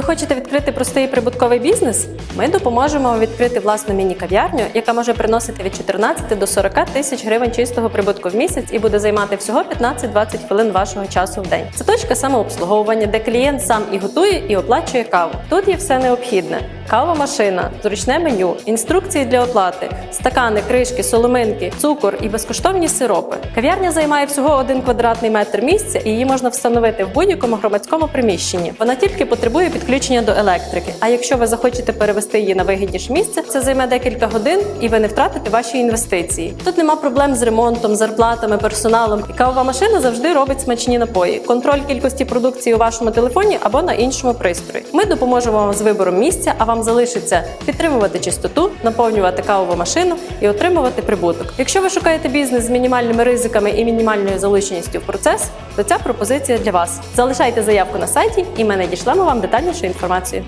Ви хочете відкрити простий прибутковий бізнес? Ми допоможемо вам відкрити власну міні-кав'ярню, яка може приносити від 14 до 40 тисяч гривень чистого прибутку в місяць і буде займати всього 15-20 хвилин вашого часу в день. Це точка самообслуговування, де клієнт сам і готує, і оплачує каву. Тут є все необхідне: кава машина, зручне меню, інструкції для оплати, стакани, кришки, соломинки, цукор і безкоштовні сиропи. Кав'ярня займає всього один квадратний метр місця, і її можна встановити в будь-якому громадському приміщенні. Вона тільки потребує підключення до електрики. А якщо ви захочете перевести її на вигідніше місце, це займе декілька годин, і ви не втратите ваші інвестиції. Тут нема проблем з ремонтом, зарплатами, персоналом. І кавова машина завжди робить смачні напої. Контроль кількості продукції у вашому телефоні або на іншому пристрої. Ми допоможемо вам з вибором місця, а вам залишиться підтримувати чистоту, наповнювати кавову машину і отримувати прибуток. Якщо ви шукаєте бізнес з мінімальними ризиками і мінімальною залученістю в процес, то ця пропозиція для вас. Залишайте заявку на сайті, і ми надішлемо вам детальнішу інформацію.